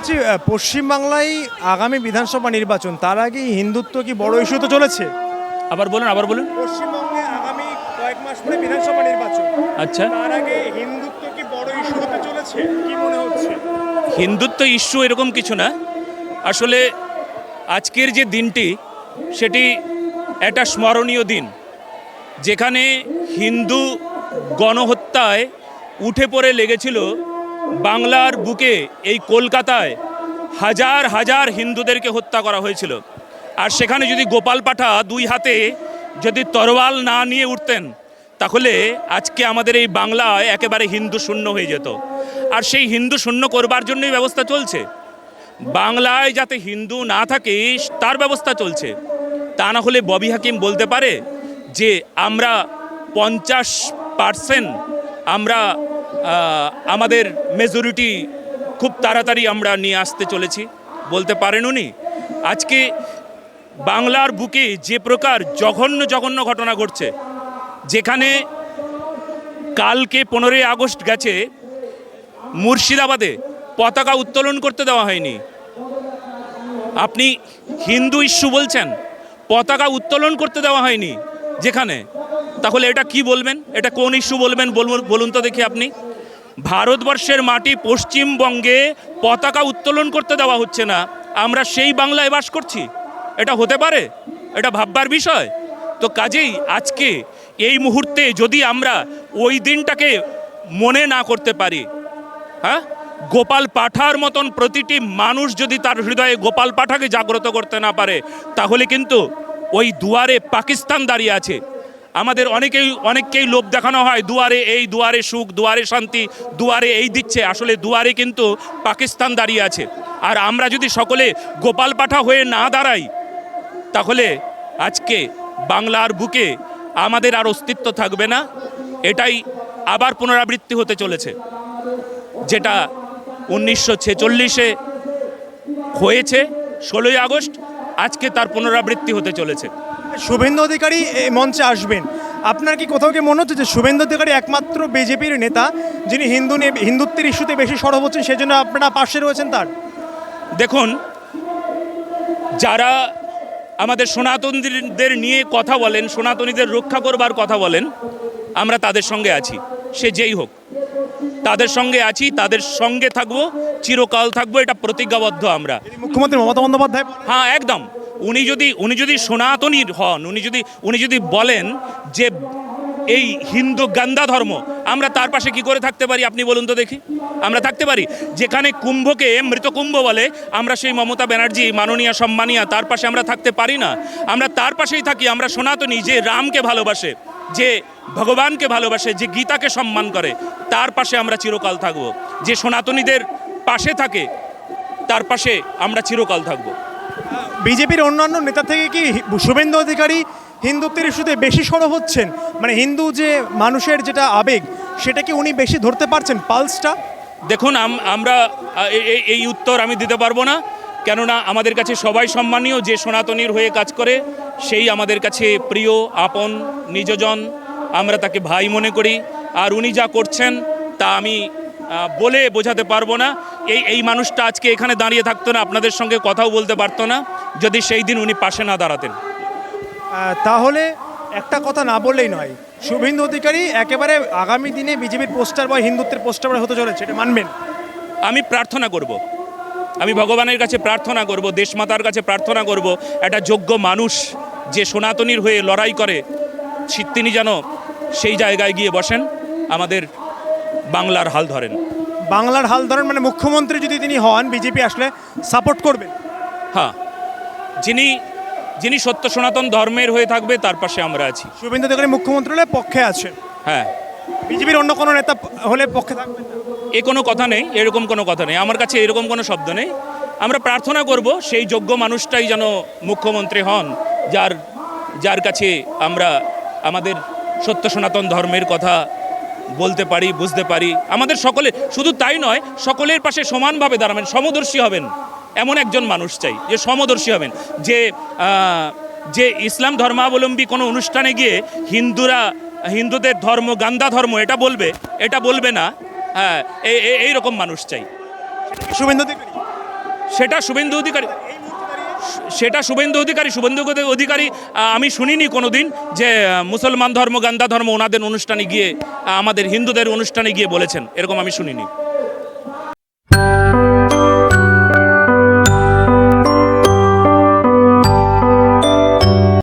আহ, পশ্চিমবাংলায় আগামী বিধানসভা নির্বাচন তার আগে হিন্দুত্ব কি বড় ইস্যু তো চলেছে? আবার বলুন আবার বলুন। পশ্চিমবঙ্গে আগামী কয়েক মাস পরে বিধানসভা নির্বাচন। আচ্ছা। তার আগে হিন্দুত্ব কি বড় ইস্যু হতে চলেছে? কি মনে হচ্ছে? হিন্দুত্ব ইস্যু এরকম কিছু না। আসলে আজকের যে দিনটি সেটি একটা স্মরণীয় দিন। যেখানে হিন্দু গণহত্যায় উঠে পড়ে লেগেছিল বাংলার বুকে এই কলকাতায় হাজার হাজার হিন্দুদেরকে হত্যা করা হয়েছিল। আর সেখানে যদি গোপাল পাঠা দুই হাতে যদি তরোয়াল না নিয়ে উঠতেন, তাহলে আজকে আমাদের এই বাংলায় একেবারে হিন্দু শূন্য হয়ে যেত। আর সেই হিন্দু শূন্য করবার জন্যই ব্যবস্থা চলছে। বাংলায় যাতে হিন্দু না থাকে, তার ব্যবস্থা চলছে। তা না হলে ববি হাকিম বলতে পারে যে, আমরা পঞ্চাশ পার্সেন্ট, আমরা আমাদের মেজরিটি খুব তাড়াতাড়ি আমরা নিয়ে আসতে চলেছি। বলতে পারেন উনি, আজকে বাংলার বুকে যে প্রকার জঘন্য জঘন্য ঘটনা ঘটছে, যেখানে কালকে পনেরোই আগস্ট গেছে, মুর্শিদাবাদে পতাকা উত্তোলন করতে দেওয়া হয়নি। আপনি হিন্দু ইস্যু বলছেন, পতাকা উত্তোলন করতে দেওয়া হয়নি যেখানে, তাহলে এটা কি বলবেন? এটা কোন ইস্যু বলবেন? বলুন- তো দেখি আপনি। ভারতবর্ষের মাটি পশ্চিমবঙ্গে পতাকা উত্তোলন করতে দেওয়া হচ্ছে না। আমরা সেই বাংলায় বাস করছি। এটা হতে পারে? এটা ভাববার বিষয়। তো কাজেই আজকে এই মুহূর্তে যদি আমরা ওই দিনটাকে মনে না করতে পারি হ্যাঁ? গোপাল পাঠার মতন প্রতিটি মানুষ যদি তার হৃদয়ে গোপাল পাঠাকে জাগ্রত করতে না পারে, তাহলে কিন্তু ওই দুয়ারে পাকিস্তান দাঁড়িয়ে আছে। আমাদের অনেকেই, অনেককেই লোভ দেখানো হয়, দুয়ারে এই, দুয়ারে সুখ, দুয়ারে শান্তি, দুয়ারে এই দিচ্ছে। আসলে দুয়ারে কিন্তু পাকিস্তান দাঁড়িয়ে আছে। আর আমরা যদি সকলে গোপাল পাঠা হয়ে না দাঁড়াই, তাহলে আজকে বাংলার বুকে আমাদের আর অস্তিত্ব থাকবে না। এটাই আবার পুনরাবৃত্তি হতে চলেছে। যেটা উনিশশো ছেচল্লিশে হয়েছে, ষোলোই আগস্ট। আজকে তার পুনরাবৃত্তি হতে চলেছে। শুভেন্দু অধিকারী এই মঞ্চে আসবেন। আপনার কি কোথাও কি মনে হচ্ছে যে শুভেন্দু অধিকারী একমাত্র বিজেপির নেতা যিনি হিন্দু হিন্দুত্বের ইস্যুতে বেশি সরব হচ্ছেন সেজন্য আপনারা পাশে রয়েছেন তার? দেখুন যারা আমাদের সনাতনীদের নিয়ে কথা বলেন সনাতনীদের রক্ষা করবার কথা বলেন আমরা তাদের সঙ্গে আছি। সে যেই হোক। তাদের সঙ্গে আছি তাদের সঙ্গে থাকব চিরকাল থাকব এটা প্রতিজ্ঞাবদ্ধ আমরা। মুখ্যমন্ত্রী মমতা বন্দ্যোপাধ্যায় হ্যাঁ একদম। উনি যদি উনি যদি সনাতনী হন উনি যদি উনি যদি বলেন যে এই হিন্দু গান্দা ধর্ম আমরা তার পাশে কি করে থাকতে পারি আপনি বলুন তো দেখি। আমরা থাকতে পারি। যেখানে কুম্ভকে মৃত কুম্ভ বলে, আমরা সেই মমতা ব্যানার্জি, মাননীয়, সম্মানিয়া, তার পাশে আমরা থাকতে পারি না। আমরা তার পাশেই থাকি, আমরা সনাতনী, যে রামকে ভালোবাসে, যে ভগবানকে ভালোবাসে, যে গীতাকে সম্মান করে, তার পাশে আমরা চিরকাল থাকব। যে সনাতনীদের পাশে থাকে, তার পাশে আমরা চিরকাল থাকব। বিজেপির অন্যান্য নেতা থেকে কি শুভেন্দু অধিকারী হিন্দুত্বের ইস্যুতে বেশি সরব হচ্ছেন? মানে হিন্দু যে মানুষের যেটা আবেগ সেটা কি উনি বেশি ধরতে পারছেন পালসটা? দেখুন আম- আমরা এই উত্তর আমি দিতে পারব না। কেননা আমাদের কাছে সবাই সম্মানীয় যে সনাতনীর হয়ে কাজ করে সেই আমাদের কাছে প্রিয় আপন নিজজন আমরা তাকে ভাই মনে করি। আর উনি যা করছেন তা আমি বলে বোঝাতে পারব না। এই এই মানুষটা আজকে এখানে দাঁড়িয়ে থাকতো না আপনাদের সঙ্গে কথাও বলতে পারতো না। যদি সেই দিন উনি পাশে না দাঁড়াতেন। তাহলে একটা কথা না বললেই নয়। শুভেন্দু অধিকারী একেবারে আগামী দিনে বিজেপির পোস্টার বা হিন্দুত্বের পোস্টার হতে চলেছে এটা মানবেন। আমি প্রার্থনা করব। আমি ভগবানের কাছে প্রার্থনা করব দেশমাতার কাছে প্রার্থনা করব একটা যোগ্য মানুষ যে সনাতনীর হয়ে লড়াই করে তিনি যেন সেই জায়গায় গিয়ে বসেন আমাদের বাংলার হাল ধরেন। বাংলার হাল ধরেন মানে মুখ্যমন্ত্রী যদি তিনি হন বিজেপি আসলে সাপোর্ট করবেন হ্যাঁ যিনি যিনি সত্য সনাতন ধর্মের হয়ে থাকবে তার পাশে আমরা আছি। শুভেন্দু অধিকারী মুখ্যমন্ত্রী হলে পক্ষে আছেন হ্যাঁ। বিজেপির অন্য কোনো নেতা হলে পক্ষে থাকবেন না? এ কোনো কথা নেই এরকম কোনো কথা নেই। আমার কাছে এরকম কোনো শব্দ নেই। আমরা প্রার্থনা করব সেই যোগ্য মানুষটাই যেন মুখ্যমন্ত্রী হন যার যার কাছে আমরা আমাদের সত্য সনাতন ধর্মের কথা বলতে পারি বুঝতে পারি। আমাদের সকলে শুধু তাই নয় সকলের পাশে সমানভাবে দাঁড়াবেন সমদর্শী হবেন। এমন একজন মানুষ চাই যে সমদর্শী হবেন। যে যে ইসলাম ধর্মাবলম্বী কোনো অনুষ্ঠানে গিয়ে হিন্দুরা হিন্দুদের ধর্ম গান্দা ধর্ম এটা বলবে এটা বলবে না হ্যাঁ এই রকম মানুষ চাই। শুভেন্দু অধিকারী? সেটা শুভেন্দু অধিকারী সেটা শুভেন্দু অধিকারী শুভেন্দু অধিকারী আমি শুনিনি কোনো দিন যে মুসলমান ধর্ম গান্ধা ধর্ম ওনাদের অনুষ্ঠানে গিয়ে আমাদের হিন্দুদের অনুষ্ঠানে গিয়ে বলেছেন এরকম আমি শুনিনি।